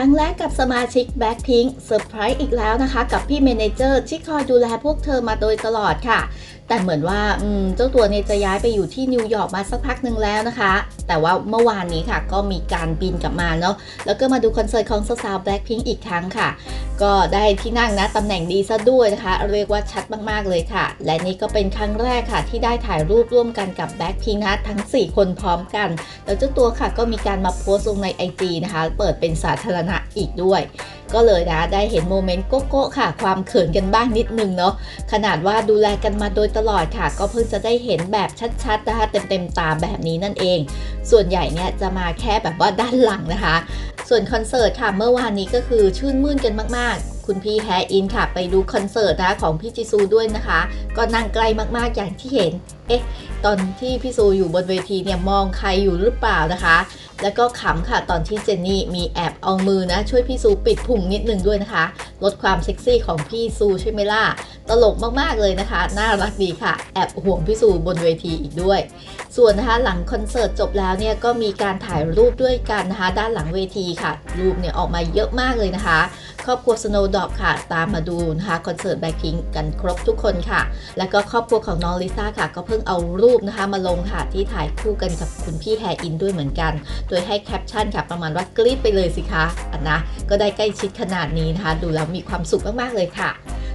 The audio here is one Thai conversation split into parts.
รั้งแรกกับสมาชิก Blackpink เซอร์ไพรส์อีกแล้วนะคะ กับพี่เมนเจอร์ที่คอยดูแลพวกเธอมาโดยตลอดค่ะ แต่เหมือนว่าเจ้าตัวเนี่ยจะย้ายไปอยู่ที่นิวยอร์กมาสักพักหนึ่งแล้วนะคะ แต่ว่าเมื่อวานนี้ค่ะก็มีการบินกลับมาเนาะแล้วก็มาดูคอนเสิร์ตของสาวๆ Blackpink อีกครั้งค่ะ ก็ได้ที่นั่งนะตำแหน่งดีซะด้วยนะคะ เรียกว่าชัดมากๆเลยค่ะ และนี่ก็เป็นครั้งแรกค่ะ ที่ได้ถ่ายรูปร่วมกันกับ Blackpink นะทั้ง 4 คนพร้อมกัน แล้วเจ้าตัวค่ะก็มีการมาโพสต์ลงใน IG นะคะ เปิดเป็นสาธารณะอีกด้วย ก็เลยนะได้เห็นโมเมนต์โกโก้ค่ะ ความเขินกันบ้างนิดนึงเนาะขนาดว่าดูแลกันมาโดยตลอดค่ะ ก็เพิ่งจะได้เห็นแบบชัดๆนะคะเต็มๆตาแบบนี้นั่นเอง ส่วนใหญ่เนี่ยจะมาแค่แบบว่าด้านหลังนะคะ ส่วนคอนเสิร์ตค่ะเมื่อวานนี้ก็คือชื่นมื่นกันมากๆ คุณพี่แฮอินค่ะ ไปดูคอนเสิร์ตนะของพี่จิซูด้วยนะคะ ก็นั่งใกล้มากๆอย่างที่เห็น เอ๊ะ ตอนที่พี่ซูอยู่บนเวทีเนี่ยมองใครอยู่หรือเปล่านะคะ แล้วก็ขำค่ะตอนที่เจนนี่มีแอบเอามือนะ ช่วยพี่ซูปิดพุงนิดนึงด้วยนะคะ ลดความเซ็กซี่ของพี่ซูใช่ไหมล่ะ ตลกมากๆเลยนะคะ น่ารักดีค่ะ แอบห่วงพี่ซูบนเวทีอีกด้วย ส่วนนะคะหลังคอนเสิร์ตจบแล้วเนี่ยก็มีการถ่ายรูปด้วยกันนะคะ ด้านหลังเวทีค่ะ รูปเนี่ยออกมาเยอะมากเลยนะคะ ครอบครัว Snow Dog ค่ะ ตามมาดูนะคะคอนเสิร์ตแบ็คพิงกันครบทุกคนค่ะ แล้วก็ครอบครัวของน้องลิซ่าค่ะ ก็เพิ่งเอารูปนะคะมาลงค่ะที่ถ่ายคู่กันกับคุณพี่แฮอินด้วยเหมือนกัน โดยให้แคปชั่นค่ะ ประมาณว่ากรี๊ดไปเลยสิคะอันนะก็ได้ใกล้ชิดขนาดนี้นะคะ ดูแล้วมีความสุขมากๆเลยค่ะ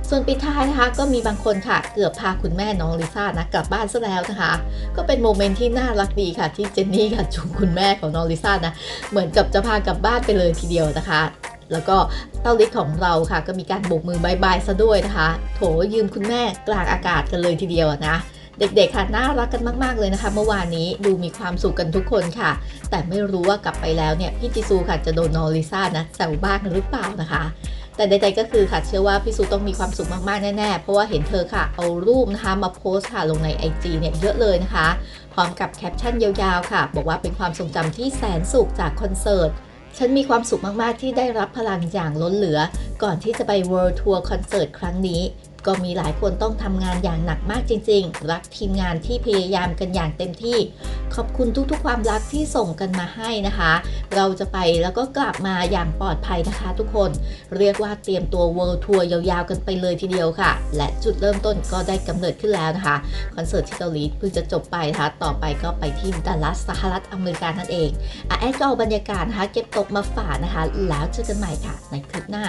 ส่วนปิดท้ายนะคะก็มีบางคนค่ะเกือบพาคุณแม่น้องลิซ่านะกลับบ้านซะแล้วนะคะ ก็เป็นโมเมนต์ที่น่ารักดีค่ะที่เจนนี่ค่ะจูงคุณแม่ของน้องลิซ่านะเหมือนกับจะพากลับบ้านไปเลยทีเดียวนะคะแล้วก็เต้าลิศของเราค่ะ ก็มีการโบกมือบายบายซะด้วยนะคะ โถยืมคุณแม่กลางอากาศกันเลยทีเดียวนะ เด็กๆค่ะน่ารักกันมากๆเลยนะคะ เมื่อวานนี้ดูมีความสุขกันทุกคนค่ะ แต่ไม่รู้ว่ากลับไปแล้วเนี่ยพี่จิซูค่ะจะโดนน้องลิซ่านะแซวบ้างหรือเปล่านะคะ แต่ใดๆก็คือค่ะเชื่อว่าพี่ซูต้องมีความสุขมากๆแน่ๆ เพราะว่าเห็นเธอค่ะ เอารูปนะคะมาโพสต์ค่ะลงใน IG เนี่ยเยอะเลยนะคะ พร้อมกับแคปชั่นยาวๆค่ะ บอกว่าเป็นความทรงจำที่แสนสุขจากคอนเสิร์ตฉันมีความสุขมากๆที่ได้รับพลังอย่างล้นเหลือ ก่อนที่จะไป World Tour คอนเสิร์ตครั้งนี้ ก็มีหลายคนต้องทำงานอย่างหนักมากจริง ๆ รักทีมงานที่พยายามกันอย่างเต็มที่ ขอบคุณทุกๆ ความรักที่ส่งกันมาให้นะคะ เราจะไปแล้วก็กลับมาอย่างปลอดภัยนะคะ ทุกคน เรียกว่าเตรียมตัว World Tour ยาวๆกันไปเลยทีเดียวค่ะ และจุดเริ่มต้นก็ได้กำเนิดขึ้นแล้วนะคะคอนเสิร์ตที่เกาหลีเพิ่งจะจบไปนะคะต่อไปก็ไปที่ดัลลัสสหรัฐอเมริกานั่นเองอะแอดก็เอาบรรยากาศนะคะเก็บตกมาฝากนะคะ แล้วเจอกันใหม่ค่ะในคลิปหน้า